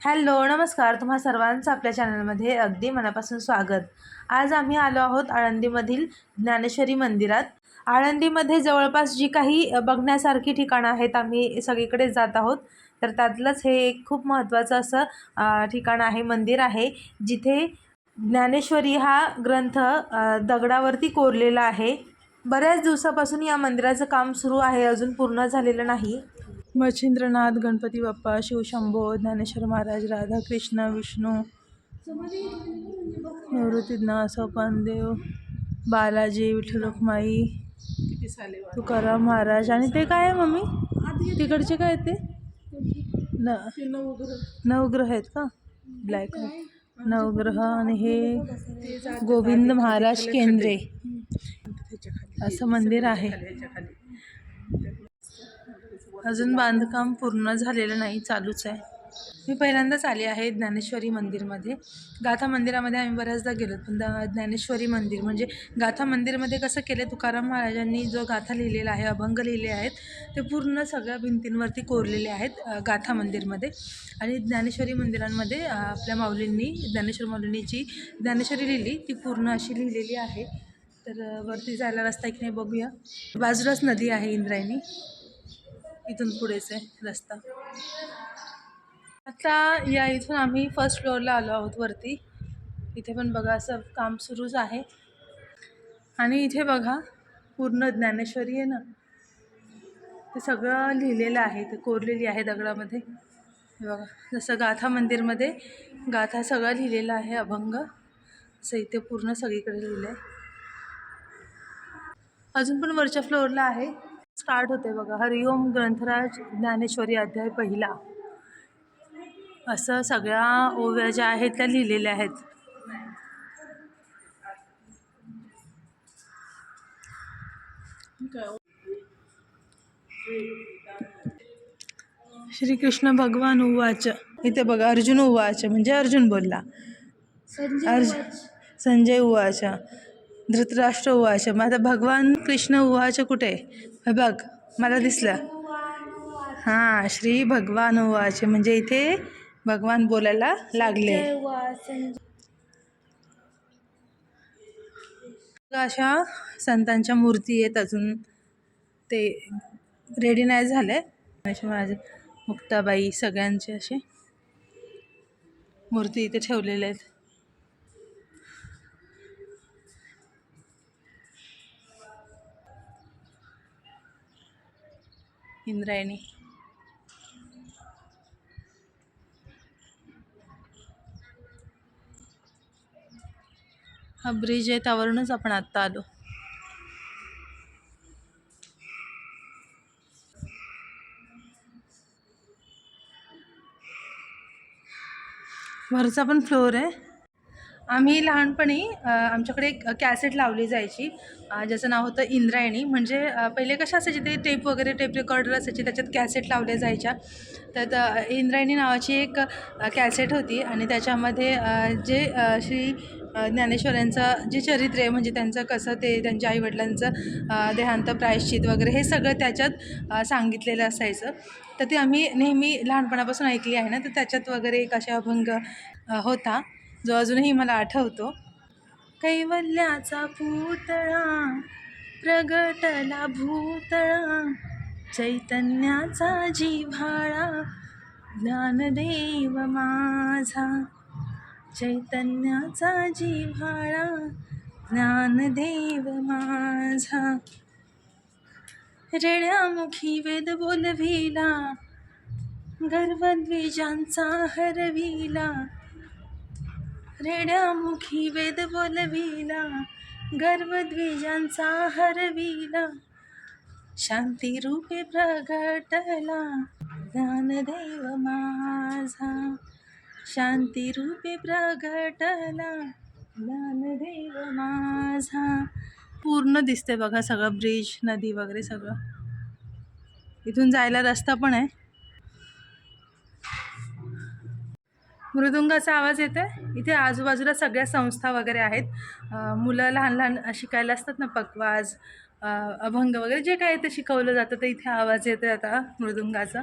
Hello नमस्कार. तुम्हा सर्वांचं आपल्या चॅनलमध्ये अगदी मनापासून स्वागत. आज आम्ही आलो आहोत आळंदीमधील ज्ञानेश्वरी मंदिरात. आळंदीमध्ये जवळपास जी काही बघण्यासारखी ठिकाणं आहेत आम्ही सगळीकडे जात आहोत. तर त्यातलंच हे एक खूप महत्त्वाचं असं ठिकाण आहे मंदिर आहे जिथे ज्ञानेश्वरी हा ग्रंथ दगडावरती कोरलेला आहे. बऱ्याच दिवसापासून या मंदिराचं काम सुरू आहे अजून पूर्ण झालेलं नाही. मच्छिंद्रनाथ गणपती बाप्पा शिवशंभो ज्ञानेश्वर महाराज राधाकृष्ण विष्णू निवृत्तीनाथ सोपानदेव बालाजी विठ्ठल रुक्माई तुकाराम महाराज. आणि ते काय आहे मम्मी? तिकडचे काय ते? न नवग्रह आहेत का? ब्लॅक नवग्रह आणि हे गोविंद महाराज केंद्रे. असं मंदिर आहे. अजून बांधकाम पूर्ण झालेलं नाही चालूच आहे. मी पहिल्यांदाच आले आहे ज्ञानेश्वरी मंदिरमध्ये. गाथा मंदिरामध्ये आम्ही बऱ्याचदा गेलो पण ज्ञानेश्वरी मंदिर म्हणजे गाथा मंदिरमध्ये कसं केलं तुकाराम महाराजांनी जो गाथा लिहिलेला आहे अभंग लिहिले आहेत ते पूर्ण सगळ्या भिंतींवरती कोरलेले आहेत गाथा मंदिरमध्ये. आणि ज्ञानेश्वरी मंदिरांमध्ये आपल्या माऊलींनी ज्ञानेश्वर माऊलींनी जी ज्ञानेश्वरी लिहिली ती पूर्ण अशी लिहिलेली आहे. तर वरती जायला रस्ता एक नाही बघूया. बाजूलाच नदी आहे इंद्रायणी. इथून पुढेच आहे रस्ता. आता या इथून आम्ही फर्स्ट फ्लोअरला आलो आहोत वरती. इथे पण बघा असं काम सुरूच आहे. आणि इथे बघा पूर्ण ज्ञानेश्वरी आहे ना. ते सगळं लिहिलेलं आहे ते कोरलेली आहे दगडामध्ये. हे बघा जसं गाथा मंदिरमध्ये गाथा सगळं लिहिलेलं आहे अभंग. असं इथे पूर्ण सगळीकडे लिहिलं आहे अजून पण वरच्या फ्लोअरला आहे. स्टार्ट होते बघा. हरिओम ग्रंथराज ज्ञानेश्वरी अध्याय पहिला. असं सगळ्या ओव्या ज्या आहेत त्या लिहिलेल्या आहेत. श्रीकृष्ण भगवान उवाच. इथे बघा अर्जुन उवाच. म्हणजे अर्जुन बोलला. अर्ज संजय उवाच. धृतराष्ट्र उवाच मग आता भगवान कृष्ण उवाच कुठे? हे बघ मला दिसलं. हां श्री भगवान उवाच म्हणजे इथे भगवान बोलायला लागले. अशा संतांच्या मूर्ती आहेत अजून. ते रेडी नाही झाले. असे माझे मुक्ताबाई सगळ्यांचे असे मूर्ती इथे ठेवलेले आहेत. इंद्रायणी. हा ब्रिज आहे त्यावरूनच आपण आत्ता आलो. वरचा पण फ्लोअर आहे. आम्ही लहानपणी आमच्याकडे एक कॅसेट लावली जायची. ज्याचं नाव होतं इंद्रायणी. म्हणजे पहिले कशा असायचे ते टेप वगैरे टेप रेकॉर्डर असायचे त्याच्यात कॅसेट लावल्या जायच्या. तर इंद्रायणी नावाची एक कॅसेट होती आणि त्याच्यामध्ये जे श्री ज्ञानेश्वरांचं जे चरित्र आहे म्हणजे त्यांचं कसं ते त्यांच्या आईवडिलांचं देहांत प्रायश्चित वगैरे हे सगळं त्याच्यात सांगितलेलं असायचं. तर ते आम्ही नेहमी लहानपणापासून ऐकली आहे ना तर त्याच्यात वगैरे एक अशा अभंग होता. जो अजूनही मला आठवतो. कैवल्याचा पुतळा प्रगटला भूतळा चैतन्याचा जिव्हाळा ज्ञानदेव माझा. चैतन्याचा जिव्हाळा ज्ञानदेव माझा. रेळ्यामुखी वेद बोलविला गर्वद्विजांचा हरविला रेड्यामुखी वेद बोलविला गर्वद्विजांचा हरविला शांती रूपे प्रगटला. ज्ञानदेव माझा शांती रूपे प्रगटला. ज्ञानदेव माझा. पूर्ण दिसते बघा सगळं ब्रिज नदी वगैरे सगळं. इथून जायला रस्ता पण आहे. मृदुंगाचा आवाज येतो आहे इथे आजूबाजूला सगळ्या संस्था वगैरे आहेत. मुलं लहान लहान शिकायला असतात ना पकवाज अभंग वगैरे जे काय ते शिकवलं जातं ते इथे आवाज येतो आहे आता मृदुंगाचा.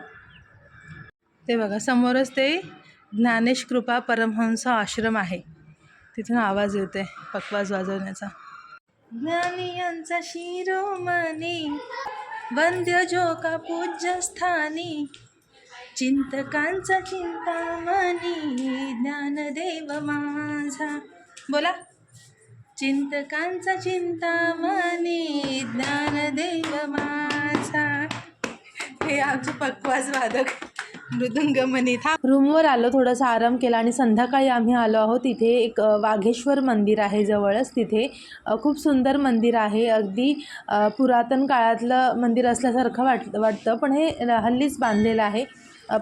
ते बघा समोरच ते ज्ञानेश कृपा परमहंस आश्रम आहे. तिथून आवाज येतोय पकवाज वाजवण्याचा. ज्ञानी यांचा शिरोमणी वंद्य जो का पूज्य स्थानी चिंतकांचा चिंतामणी ज्ञानदेव माझा. बोला. चिंतकांचा चिंतामणी ज्ञानदेव माझा. हे आमचे पक्वास वादक मृदुंग मनी था रूमवर आलो थोडासा आराम केला आणि संध्याकाळी आम्ही आलो आहोत. तिथे एक वाघेश्वर मंदिर आहे जवळच तिथे. खूप सुंदर मंदिर आहे. अगदी पुरातन काळातलं मंदिर असल्यासारखं वाट वाटतं पण हे हल्लीच बांधलेलं आहे.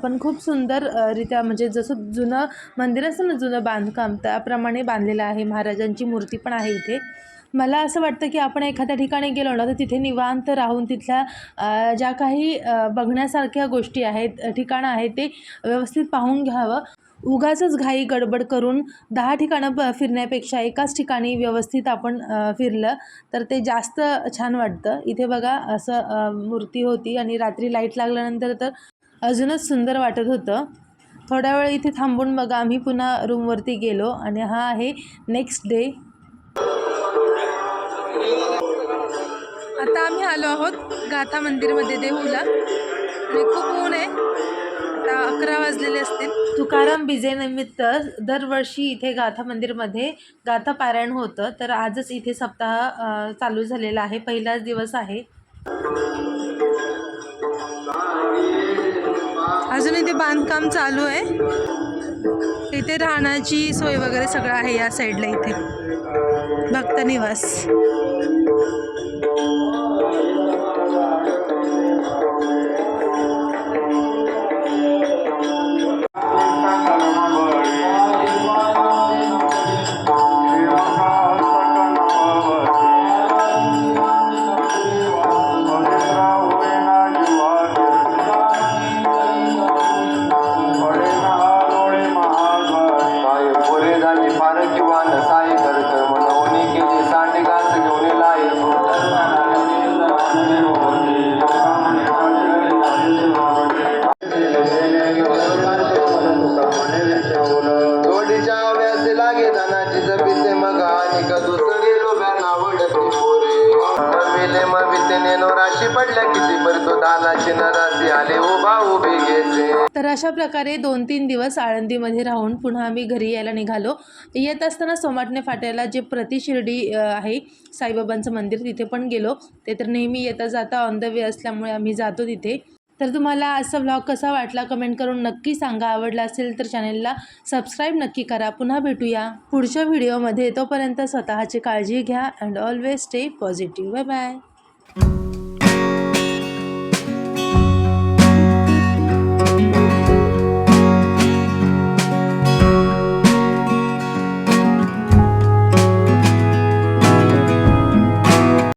पण खूप सुंदर रित्या म्हणजे जसं जुनं मंदिर असतं ना जुनं बांधकाम त्याप्रमाणे बांधलेलं आहे. महाराजांची मूर्ती पण आहे इथे. मला असं वाटतं की आपण एखाद्या ठिकाणी गेलो ना तर तिथे निवांत राहून तिथल्या ज्या काही बघण्यासारख्या गोष्टी आहेत ठिकाणं आहेत ते व्यवस्थित पाहून घ्यावं. उगाचच घाई गडबड करून दहा ठिकाणं प फिरण्यापेक्षा एकाच ठिकाणी व्यवस्थित आपण फिरलं तर ते जास्त छान वाटतं. इथे बघा असं मूर्ती होती आणि रात्री लाइट लागल्यानंतर तर अजूनच सुंदर वाटत होतं. थोड्या वेळ इथे थांबून बघा आम्ही पुन्हा रूमवरती गेलो आणि हा आहे नेक्स्ट डे. आता आम्ही आलो आहोत गाथा मंदिरमध्ये देहूला. आणि खूप ऊन आहे. आता अकरा वाजलेले असतील. तुकाराम बिजेनिमित्त दरवर्षी इथे गाथा मंदिरमध्ये गाथा पारायण होतं. तर आजच इथे सप्ताह चालू झालेला आहे. पहिलाच दिवस आहे. अजून इथे बांधकाम चालू आहे. इथे राहण्याची सोय वगैरे सगळं आहे या साईडला इथे. भक्त निवास. अशा प्रकारे दोन तीन दिवस आळंदीमध्ये राहून पुन्हा आम्ही घरी यायला निघालो. येत असताना सोमाटणे फाट्याला जे प्रतिशिर्डी आहे साईबाबांचं मंदिर तिथे पण गेलो. ते तर नेहमी येता जाता ऑन द वे असल्यामुळे आम्ही जातो तिथे. तर तुम्हाला आजचा व्लॉग कसा वाटला कमेंट करून नक्की सांगा. आवडला असेल तर चॅनेलला सबस्क्राईब नक्की करा. पुन्हा भेटूया पुढच्या व्हिडिओमध्ये तोपर्यंत स्वतःची काळजी घ्या and always stay positive bye bye